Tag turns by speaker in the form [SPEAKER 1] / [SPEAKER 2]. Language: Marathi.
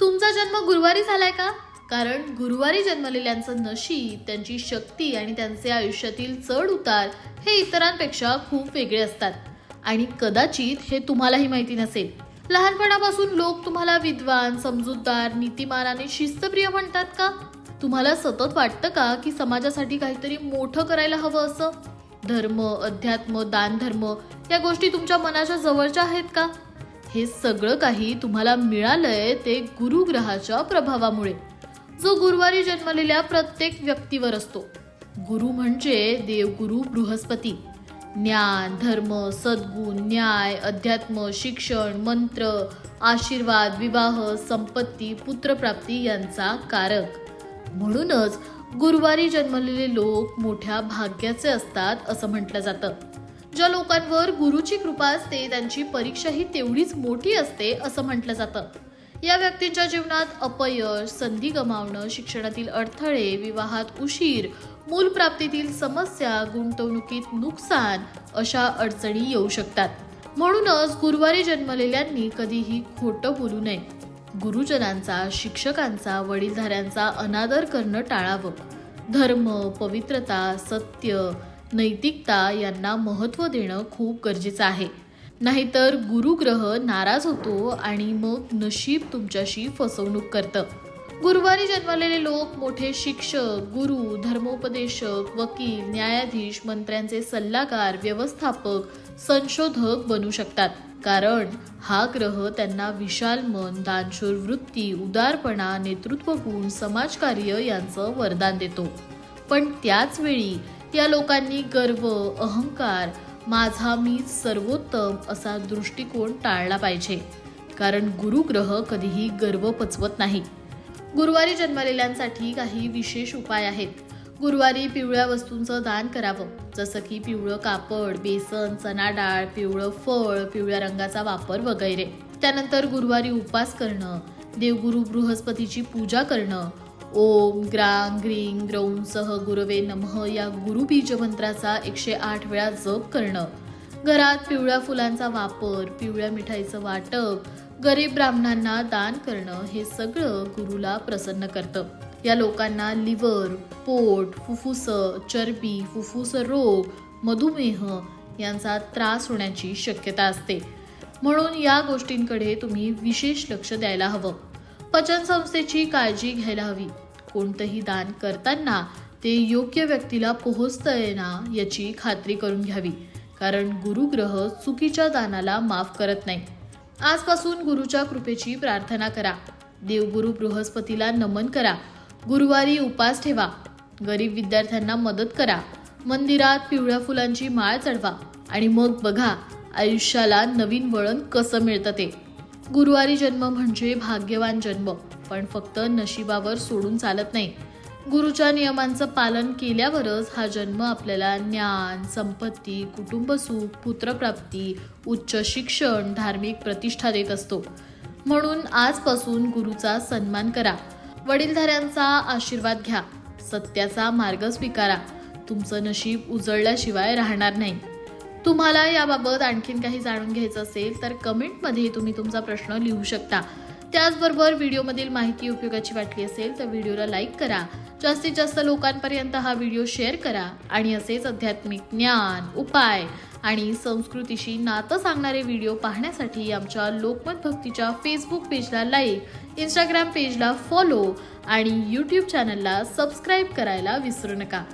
[SPEAKER 1] तुमचा जन्म गुरुवारी झालाय का? कारण गुरुवारी जन्मलेल्यांचं नशीब त्यांची शक्ती आणि त्यांचे आयुष्यातील चढ उतार हे इतरांपेक्षा खूप वेगळे असतात. आणि कदाचित हे तुम्हालाही माहिती नसेल. लहानपणापासून लोक तुम्हाला विद्वान समजूतदार नीतिमान आणि शिस्तप्रिय म्हणतात का? तुम्हाला सतत वाटतं का की समाजासाठी काहीतरी मोठं करायला हवं असं? धर्म अध्यात्म दानधर्म या गोष्टी तुमच्या मनाच्या जवळच्या आहेत का? हे सगळं काही तुम्हाला मिळालंय ते गुरुग्रहाच्या प्रभावामुळे. जो गुरुवारी जन्मलेल्या प्रत्येक व्यक्तीवर असतो. गुरु म्हणजे देवगुरु बृहस्पती. ज्ञान धर्म सद्गुण न्याय अध्यात्म शिक्षण मंत्र आशीर्वाद विवाह संपत्ती पुत्रप्राप्ती यांचा कारक. म्हणूनच गुरुवारी जन्मलेले लोक मोठ्या भाग्याचे असतात असं म्हटलं जातं. ज्या लोकांवर गुरुची कृपा असते त्यांची परीक्षाही तेवढीच मोठी असते असं म्हटलं जातं. या व्यक्तींच्या जीवनात अपयश संधी गमावणं शिक्षणातील अडथळे विवाहात उशीर मूलप्राप्तीतील समस्या गुंतवणुकीत नुकसान अशा अडचणी येऊ शकतात. म्हणूनच गुरुवारी जन्मलेल्यांनी कधीही खोटं बोलू नये. गुरुजनांचा शिक्षकांचा वडीलधाऱ्यांचा अनादर करणं टाळावं. धर्म पवित्रता सत्य नैतिकता यांना महत्त्व देणं खूप गरजेचं आहे. नाहीतर गुरुग्रह नाराज होतो आणि मग नशीब तुमच्याशी फसवणूक करतं. गुरुवारी जन्मलेले लोक मोठे शिक्षक गुरु धर्मोपदेशक वकील न्यायाधीश मंत्र्यांचे सल्लागार व्यवस्थापक संशोधक बनू शकतात. कारण हा ग्रह त्यांना विशाल मन दानशूर वृत्ती उदारपणा नेतृत्व गुण समाजकार्य यांचं वरदान देतो. पण त्याच वेळी या लोकांनी गर्व अहंकार माझा मी सर्वोत्तम असा दृष्टिकोन टाळला पाहिजे. कारण गुरुग्रह कधीही गर्व पचवत नाही. गुरुवारी जन्मलेल्यांसाठी काही विशेष उपाय आहेत. गुरुवारी पिवळ्या वस्तूंचं दान करावं. जसं की पिवळं कापड बेसन चना डाळ पिवळं फळ पिवळ्या रंगाचा वापर वगैरे. त्यानंतर गुरुवारी उपास करणं देवगुरु बृहस्पतीची पूजा करणं ओम ग्राम ग्रींग ग्रौं सह गुरवे नमः या गुरुबीज मंत्राचा एकशे आठ वेळा जप करणं. घरात पिवळ्या फुलांचा वापर पिवळ्या मिठाईचं वाटप गरीब ब्राह्मणांना दान करणं हे सगळं गुरुला प्रसन्न करतं. या लोकांना लिव्हर पोट फुफ्फुस चरबी फुफ्फुस रोग मधुमेह यांचा त्रास होण्याची शक्यता असते. म्हणून या गोष्टींकडे तुम्ही विशेष लक्ष द्यायला हवं. पचन संस्थेची काळजी घ्यायला हवी. कोणतंही दान करताना ते योग्य व्यक्तीला पोहोचतंय ना याची खात्री करून घ्यावी. कारण गुरुग्रह चुकीच्या दानाला माफ करत नाही. आजपासून गुरुच्या कृपेची प्रार्थना करा. देवगुरु बृहस्पतीला नमन करा. गुरुवारी उपास ठेवा. गरीब विद्यार्थ्यांना मदत करा. मंदिरात पिवळ्या फुलांची माळ चढवा. आणि मग बघा आयुष्याला नवीन वळण कसं मिळतं ते. गुरुवारी जन्म म्हणजे भाग्यवान जन्म. पण फक्त नशिबावर सोडून चालत नाही. गुरुच्या नियमांचं पालन केल्यावरच हा जन्म आपल्याला ज्ञान संपत्ती कुटुंब सुख पुत्रप्राप्ती उच्च शिक्षण धार्मिक प्रतिष्ठा देत असतो. म्हणून आजपासून गुरुचा सन्मान करा. वडीलधाऱ्यांचा आशीर्वाद घ्या. सत्याचा मार्ग स्वीकारा. तुमचं नशीब उजळल्याशिवाय राहणार नाही. तुम्हाला याबाबत आणखीन काही जाणून घ्यायचं असेल तर कमेंटमध्ये तुम्ही तुमचा प्रश्न लिहू शकता. त्याचबरोबर व्हिडिओमधील माहिती उपयोगाची वाटली असेल तर व्हिडिओला लाईक करा. जास्तीत जास्त लोकांपर्यंत हा व्हिडिओ शेअर करा आणि असेच आध्यात्मिक ज्ञान उपाय आणि संस्कृतीशी नातं सांगणारे व्हिडिओ पाहण्यासाठी आमच्या लोकमत भक्तीच्या फेसबुक पेजला लाईक इंस्टाग्राम पेजला फॉलो आणि यूट्यूब चॅनलला सबस्क्राईब करायला विसरू नका.